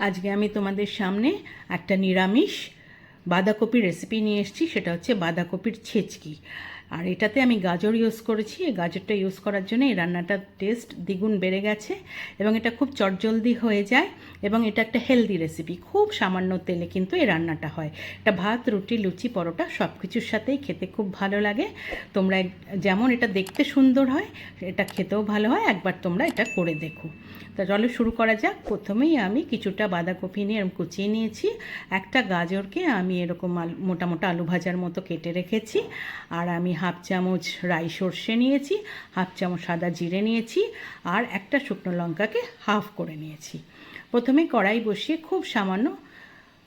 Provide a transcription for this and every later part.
আজকে আমি তোমাদের সামনে একটা নিরামিষ বাঁধাকপির রেসিপি নিয়ে এসেছি সেটা হচ্ছে বাঁধাকপির ছেচকি। আর এটাতে আমি গাজর ইউজ করেছি। এই গাজরটা ইউজ করার জন্য এই রান্নাটার টেস্ট দ্বিগুণ বেড়ে গেছে এবং এটা খুব চটজলদি হয়ে যায় এবং এটা একটা হেলদি রেসিপি খুব সামান্য তেলে কিন্তু এই রান্নাটা হয়। এটা ভাত, রুটি, লুচি, পরোটা সব কিছুর সাথেই খেতে খুব ভালো লাগে। তোমরা যেমন এটা দেখতে সুন্দর হয়, এটা খেতেও ভালো হয়। একবার তোমরা এটা করে দেখো। তা চলো শুরু করা যাক। প্রথমেই আমি কিছুটা বাঁধাকপি নিয়ে এরকম কুচিয়ে নিয়েছি। একটা গাজরকে আমি এরকম আলু, মোটা মোটা আলু ভাজার মতো কেটে রেখেছি। আর আমি হাফ চামচ রাই সর্ষে নিয়েছি, হাফ চামচ সাদা জিরে নিয়েছি আর একটা শুকনো লঙ্কাকে হাফ করে নিয়েছি। প্রথমে কড়াই বসিয়ে খুব সামান্য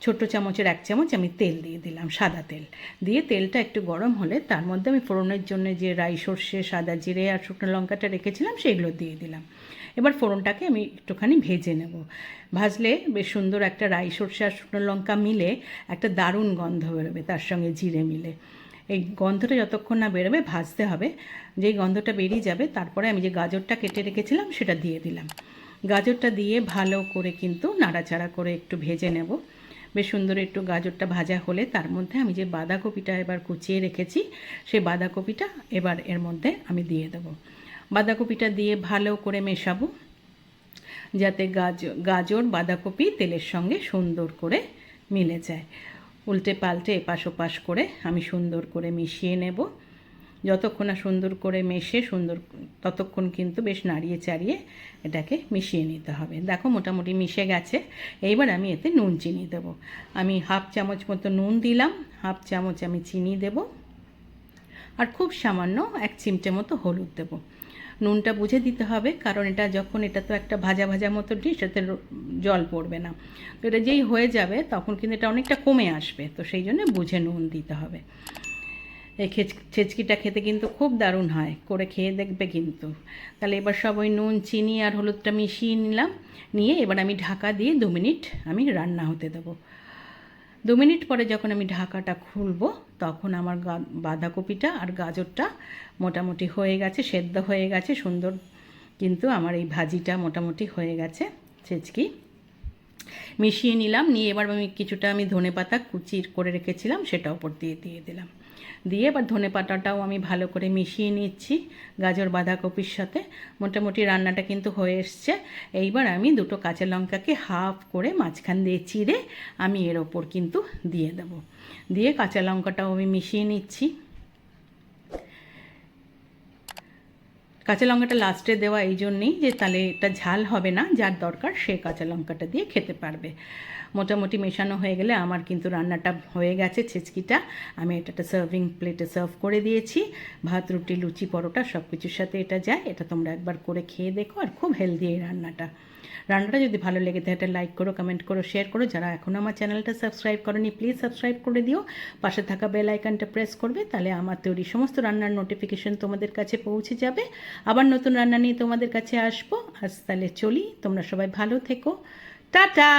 ছোট চামচের এক চামচ আমি তেল দিয়ে দিলাম, সাদা তেল। দিয়ে তেলটা একটু গরম হলে তার মধ্যে আমি ফোড়নের জন্য যে রাই সর্ষে, সাদা জিরে আর শুকনো লঙ্কাটা রেখেছিলাম সেগুলো দিয়ে দিলাম। এবার ফোড়নটাকে আমি একটুখানি ভেজে নেব। ভাজলে বেশ সুন্দর একটা রাই সর্ষে আর শুকনো লঙ্কা মিলে একটা দারুণ গন্ধ বেরোবে, তার সঙ্গে জিরে মিলে। এই গন্ধটা যতক্ষণ না বেরোবে ভাজতে হবে। যেই গন্ধটা বেরিয়ে যাবে, তারপরে আমি যে গাজরটা কেটে রেখেছিলাম, সেটা দিয়ে দিলাম। গাজরটা দিয়ে ভালো করে কিন্তু নাড়াচাড়া করে একটু ভেজে নেব। বেশ সুন্দর একটু গাজরটা ভাজা হলে তার মধ্যে আমি যে বাঁধাকপিটা এবার কুচিয়ে রেখেছি, সেই বাঁধাকপিটা এবার এর মধ্যে আমি দিয়ে দেবো। বাঁধাকপিটা দিয়ে ভালো করে মেশাবো, যাতে গাজর গাজর, বাঁধাকপি তেলের সঙ্গে সুন্দর করে মিলে যায়। উল্টে পাল্টে এপাশ ওপাশ করে আমি সুন্দর করে মিশিয়ে নেব। যতক্ষণ না সুন্দর করে মেশে সুন্দর, ততক্ষণ কিন্তু বেশ নাড়িয়ে চাড়িয়ে এটাকে মিশিয়ে নিতে হবে। দেখো মোটামুটি মিশে গেছে। এইবার আমি এতে নুন চিনি দেবো। আমি হাফ চামচ মতো নুন দিলাম, হাফ চামচ আমি চিনি দেবো। আর খুব সামান্য এক চিমটে মতো হলুদ দেবো। নুনটা বুঝে দিতে হবে, কারণ এটা যখন এটা তো একটা ভাজা ভাজা মতো ডিশ এতে জল পড়বে না। তো এটা যেই হয়ে যাবে, তখন কিন্তু এটা অনেকটা কমে আসবে, তো সেই জন্য বুঝে নুন দিতে হবে। এই ছেচকিটা খেতে কিন্তু খুব দারুণ হয়, করে খেয়ে দেখবে কিন্তু। তাহলে এবার সব ওই নুন, চিনি আর হলুদটা মিশিয়ে নিলাম, নিয়ে এবার আমি ঢাকা দিয়ে দু মিনিট আমি রান্না হতে দেবো। দু মিনিট পরে যখন আমি ঢাকাটা খুলব, তখন আমার বাঁধাকপিটা আর গাজরটা মোটামুটি হয়ে গেছে, সেদ্ধ হয়ে গেছে, সুন্দর কিন্তু আমার এই ভাজিটা মোটামুটি হয়ে গেছে, ছেচকি। মিশিয়ে নিলাম, নিয়ে এবার আমি কিছুটা আমি ধনে পাতা কুচির করে রেখেছিলাম, সেটা ওপর দিয়ে দিয়ে দিলাম। দিয়ে এবার ধনে পাতাটাও আমি ভালো করে মিশিয়ে নিচ্ছি গাজর বাঁধাকপির সাথে। মোটামুটি রান্নাটা কিন্তু হয়ে এসছে। এইবার আমি দুটো কাঁচা লঙ্কাকে হাফ করে মাঝখান দিয়ে চিড়ে আমি এর ওপর কিন্তু দিয়ে দেব। দিয়ে কাঁচা লঙ্কাটাও আমি মিশিয়ে নিচ্ছি। কাঁচা লঙ্কাটা লাস্টে দেওয়া এই জন্যেই যে তাহলে এটা ঝাল হবে না, যার দরকার সে কাঁচা লঙ্কাটা দিয়ে খেতে পারবে। মোটামুটি মেশানো হয়ে গেলে আমার কিন্তু রান্নাটা হয়ে গেছে ছেচকিটা। আমি এটা একটা সার্ভিং প্লেটে সার্ভ করে দিয়েছি। ভাত, রুটি, লুচি, পরোটা সব কিছুর সাথে এটা যায়, এটা তোমরা একবার করে খেয়ে দেখো আর খুব হেলদি এই রান্নাটা। রান্নাটা যদি ভালো লেগে থাকে একটা লাইক করো কমেন্ট করো শেয়ার করো। যারা এখনও আমার চ্যানেলটা সাবস্ক্রাইব করনি প্লিজ সাবস্ক্রাইব করে দিও। পাশে থাকা বেল আইকনটা প্রেস করবে, তাহলে আমার তৈরি সমস্ত রান্নার নোটিফিকেশন তোমাদের কাছে পৌঁছে যাবে। আবার নতুন রান্না নিয়ে তোমাদের কাছে আসব। আজ তাহলে চলি, তোমরা সবাই ভালো থেকো। টাটা!